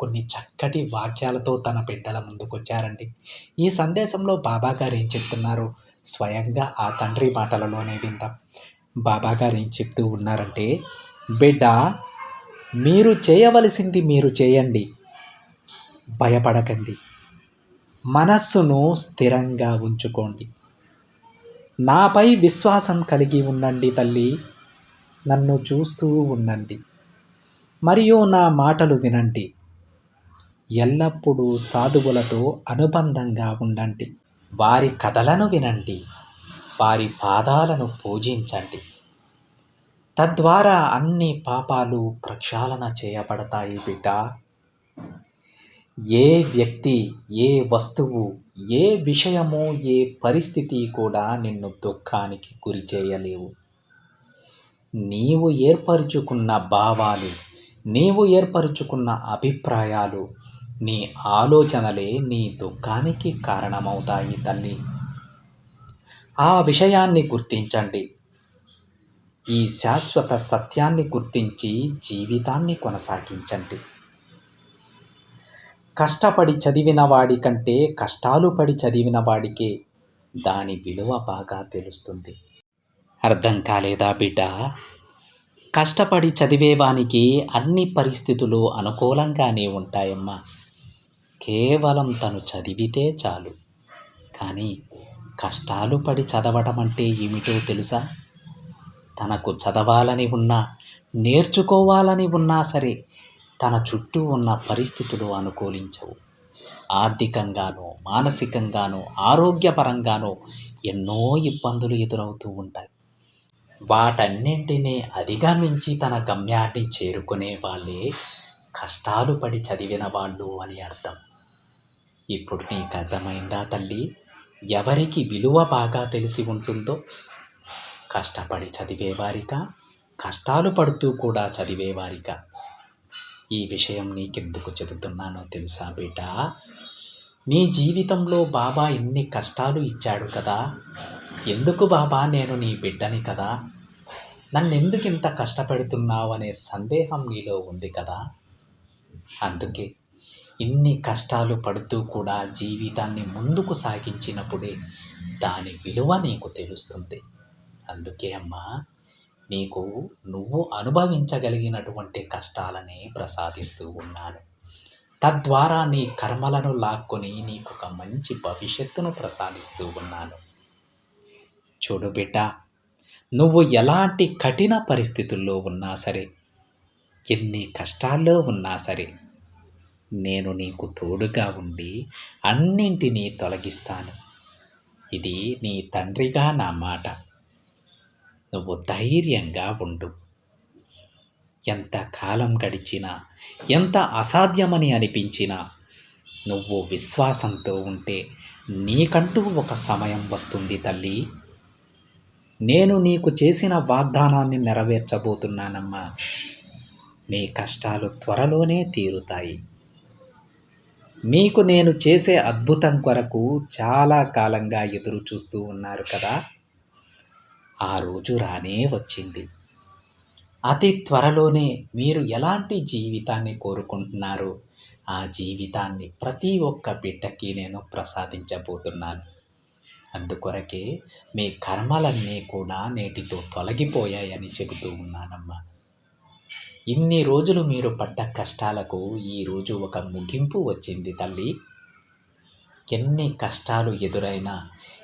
కొన్ని చక్కటి వాక్యాలతో తన బిడ్డల ముందుకొచ్చారండి. ఈ సందేశంలో బాబా గారు ఏం చెప్తున్నారు? స్వయంగా ఆ తండ్రి మాటలలోనే విందాం. బాబా గారు ఏం చెప్తూ ఉన్నారంటే బిడ్డ మీరు చేయవలసింది మీరు చేయండి. భయపడకండి. మనస్సును స్థిరంగా ఉంచుకోండి. నాపై విశ్వాసం కలిగి ఉండండి తల్లి. నన్ను చూస్తూ ఉండండి. మరియు నా మాటలు వినండి. ఎల్లప్పుడూ సాధువులతో అనుబంధంగా ఉండండి. వారి కథలను వినండి. వారి పాదాలను పూజించండి. తద్వారా అన్ని పాపాలు ప్రక్షాళన చేయబడతాయి బిడ్డ. ఏ వ్యక్తి ఏ వస్తువు ఏ విషయము ఏ పరిస్థితి కూడా నిన్ను దుఃఖానికి గురి చేయలేవు. నీవు ఏర్పరుచుకున్న భావాలు నీవు ఏర్పరుచుకున్న అభిప్రాయాలు నీ ఆలోచనలే నీ దుఃఖానికి కారణమవుతాయి తల్లి. ఆ విషయాన్ని గుర్తించండి. ఈ శాశ్వత సత్యాన్ని గుర్తించి జీవితాన్ని కొనసాగించండి. కష్టపడి చదివిన వాడి కంటే కష్టాలు పడి చదివిన వాడికే దాని విలువ బాగా తెలుస్తుంది. అర్థం కాలేదా బిడ్డ? కష్టపడి చదివేవానికి అన్ని పరిస్థితులు అనుకూలంగానే ఉంటాయమ్మా. కేవలం తను చదివితే చాలు. కానీ కష్టాలు పడి చదవటం అంటే ఏమిటో తెలుసా? తనకు చదవాలని ఉన్నా నేర్చుకోవాలని ఉన్నా సరే తన చుట్టూ ఉన్న పరిస్థితులు అనుకూలించవు. ఆర్థికంగానో మానసికంగానో ఆరోగ్యపరంగానో ఎన్నో ఇబ్బందులు ఎదురవుతూ ఉంటాయి. వాటన్నింటినీ అధిగమించి తన గమ్యాన్ని చేరుకునే వాళ్ళే కష్టాలు పడి చదివిన వాళ్ళు అని అర్థం. ఇప్పుడు నీకు అర్థమైందా తల్లి? ఎవరికి విలువ బాగా తెలిసి ఉంటుందో? కష్టపడి చదివేవారిక కష్టాలు పడుతూ కూడా చదివేవారిక. ఈ విషయం నీకెందుకు చెబుతున్నానో తెలుసా బిడ్డ నీ జీవితంలో బాబా ఎన్ని కష్టాలు ఇచ్చాడు కదా? ఎందుకు బాబా నేను నీ బిడ్డని కదా? నన్నెందుకు ఇంత కష్టపెడుతున్నావు అనే సందేహం నీలో ఉంది కదా? అందుకే ఇన్ని కష్టాలు పడుతూ కూడా జీవితాన్ని ముందుకు సాగించినప్పుడే దాని విలువ నీకు తెలుస్తుంది. అందుకే అమ్మా నీకు నువ్వు అనుభవించగలిగినటువంటి కష్టాలనే ప్రసాదిస్తూ ఉన్నాను. తద్వారా నీ కర్మలను లాక్కొని నీకు ఒక మంచి భవిష్యత్తును ప్రసాదిస్తూ ఉన్నాను. చూడు బిడ్డ నువ్వు ఎలాంటి కఠిన పరిస్థితుల్లో ఉన్నా సరే ఎన్ని కష్టాల్లో ఉన్నా సరే నేను నీకు తోడుగా ఉండి అన్నింటినీ తొలగిస్తాను. ఇది నీ తండ్రిగా నా మాట. నువ్వు ధైర్యంగా ఉండు. ఎంత కాలం గడిచినా ఎంత అసాధ్యమని అనిపించినా నువ్వు విశ్వాసంతో ఉంటే నీకంటూ ఒక సమయం వస్తుంది తల్లి. నేను నీకు చేసిన వాగ్దానాన్ని నెరవేర్చబోతున్నానమ్మా. నీ కష్టాలు త్వరలోనే తీరుతాయి. మీకు నేను చేసే అద్భుతం కొరకు చాలా కాలంగా ఎదురు చూస్తూ ఉన్నారు కదా? ఆ రోజు రానే వచ్చింది. అతి త్వరలోనే మీరు ఎలాంటి జీవితాన్ని కోరుకుంటున్నారో? ఆ జీవితాన్ని ప్రతి ఒక్క బిడ్డకి నేను ప్రసాదించబోతున్నాను. అందుకొరకే మీ కర్మలన్నీ కూడా నేటితో తొలగిపోయాయని చెబుతూ ఉన్నానమ్మా. ఇన్ని రోజులు మీరు పడ్డ కష్టాలకు ఈరోజు ఒక ముగింపు వచ్చింది తల్లి. ఎన్ని కష్టాలు ఎదురైనా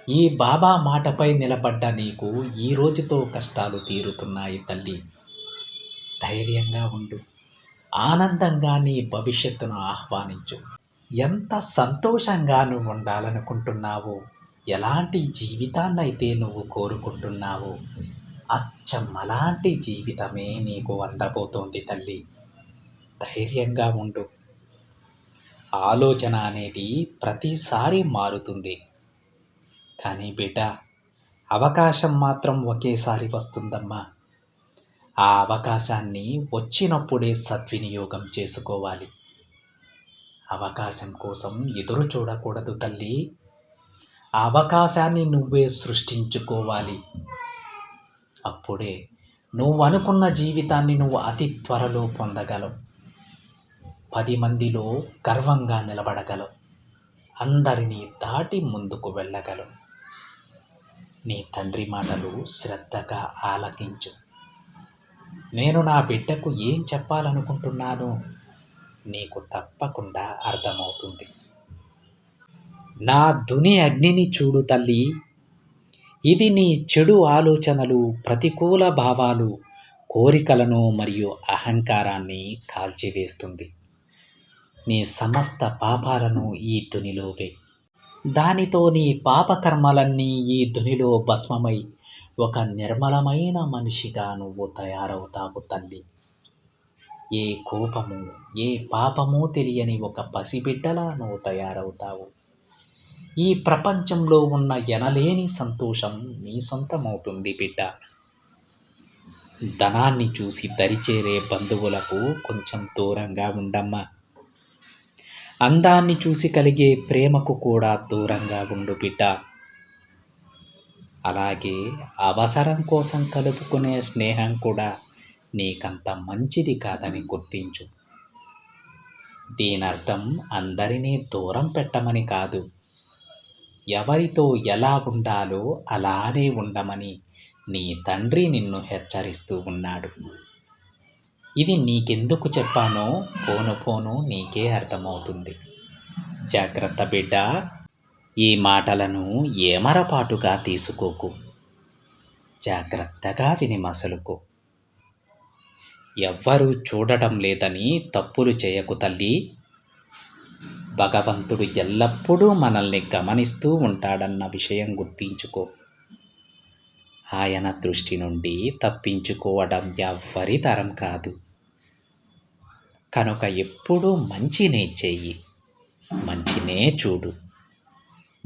ఈ బాబా మాటపై నిలబడ్డ నీకు ఈ రోజుతో కష్టాలు తీరుతున్నాయి తల్లి. ధైర్యంగా ఉండు. ఆనందంగా నీ భవిష్యత్తును ఆహ్వానించు. ఎంత సంతోషంగా నువ్వు ఉండాలనుకుంటున్నావో ఎలాంటి జీవితాన్నైతే నువ్వు కోరుకుంటున్నావో అచ్చం అలాంటి జీవితమే నీకు అందబోతోంది తల్లి. ధైర్యంగా ఉండు. ఆలోచన అనేది ప్రతిసారి మారుతుంది. కానీ బిడ్డ అవకాశం మాత్రం ఒకేసారి వస్తుందమ్మా. ఆ అవకాశాన్ని వచ్చినప్పుడే సద్వినియోగం చేసుకోవాలి. అవకాశం కోసం ఎదురు చూడకూడదు తల్లి. ఆ అవకాశాన్ని నువ్వే సృష్టించుకోవాలి. అప్పుడే నువ్వు అనుకున్న జీవితాన్ని నువ్వు అతి త్వరలో పొందగలవు. పది మందిలో గర్వంగా నిలబడగలవు. అందరినీ దాటి ముందుకు వెళ్ళగలవు. నీ తండ్రి మాటలు శ్రద్ధగా ఆలకించు. నేను నా బిడ్డకు ఏం చెప్పాలనుకుంటున్నానో నీకు తప్పకుండా అర్థమవుతుంది. నా దుని అగ్నిని చూడు తల్లి. ఇది నీ చెడు ఆలోచనలు ప్రతికూల భావాలు కోరికలను మరియు అహంకారాన్ని కాల్చివేస్తుంది. నీ సమస్త పాపాలను ఈ దునిలోవే దానితో నీ పాపకర్మలన్నీ ఈ దునిలో భస్మమై ఒక నిర్మలమైన మనిషిగా నువ్వు తయారవుతావు తల్లి. ఏ కోపము ఏ పాపము తెలియని ఒక పసిబిడ్డలా నువ్వు తయారవుతావు. ఈ ప్రపంచంలో ఉన్న ఎనలేని సంతోషం నీ సొంతమవుతుంది బిడ్డ. ధనాన్ని చూసి దరిచేరే బంధువులకు కొంచెం దూరంగా ఉండమ్మా. అందాన్ని చూసి కలిగే ప్రేమకు కూడా దూరంగా ఉండు బిడ్డ. అలాగే అవసరం కోసం కలుపుకునే స్నేహం కూడా నీకంత మంచిది కాదని గుర్తించు. దీనర్థం అందరినీ దూరం పెట్టమని కాదు. ఎవరితో ఎలా ఉండాలో అలానే ఉండమని నీ తండ్రి నిన్ను హెచ్చరిస్తూ ఉన్నాడు. ఇది నీకెందుకు చెప్పానో పోను పోను నీకే అర్థమవుతుంది. జాగ్రత్త బిడ్డ ఈ మాటలను ఏమరపాటుగా తీసుకోకు. జాగ్రత్తగా విని మసలుకో. ఎవ్వరూ చూడటం లేదని తప్పులు చేయకు తల్లి. భగవంతుడు ఎల్లప్పుడూ మనల్ని గమనిస్తూ ఉంటాడన్న విషయం గుర్తించుకో. ఆయన దృష్టి నుండి తప్పించుకోవడం ఎవ్వరి తరం కాదు. కనుక ఎప్పుడూ మంచినే చెయ్యి. మంచినే చూడు.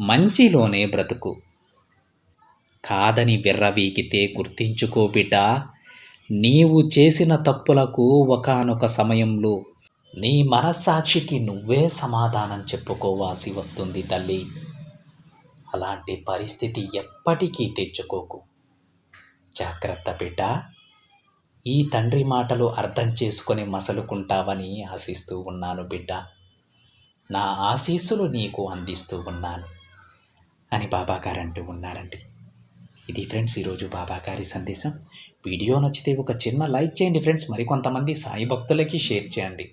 మంచిలోనే బ్రతుకు. కాదని విర్రవీగితే గుర్తించుకో బిడ్డ. నీవు చేసిన తప్పులకు ఒకానొక సమయంలో నీ మనస్సాక్షికి నువ్వే సమాధానం చెప్పుకోవాల్సి వస్తుంది తల్లి. అలాంటి పరిస్థితి ఎప్పటికీ తెచ్చుకోకు. జాగ్రత్త బిడ్డ. ఈ తండ్రి మాటలు అర్థం చేసుకొని మసలుకుంటావని ఆశిస్తూ ఉన్నాను బిడ్డ. నా ఆశీస్సులు నీకు అందిస్తూ ఉన్నాను. అని బాబాగారు అంటూ ఉన్నారండి. ఇది ఫ్రెండ్స్ ఈరోజు బాబాగారి సందేశం. వీడియో నచ్చితే ఒక చిన్న లైక్ చేయండి ఫ్రెండ్స్. మరికొంతమంది సాయి భక్తులకి షేర్ చేయండి.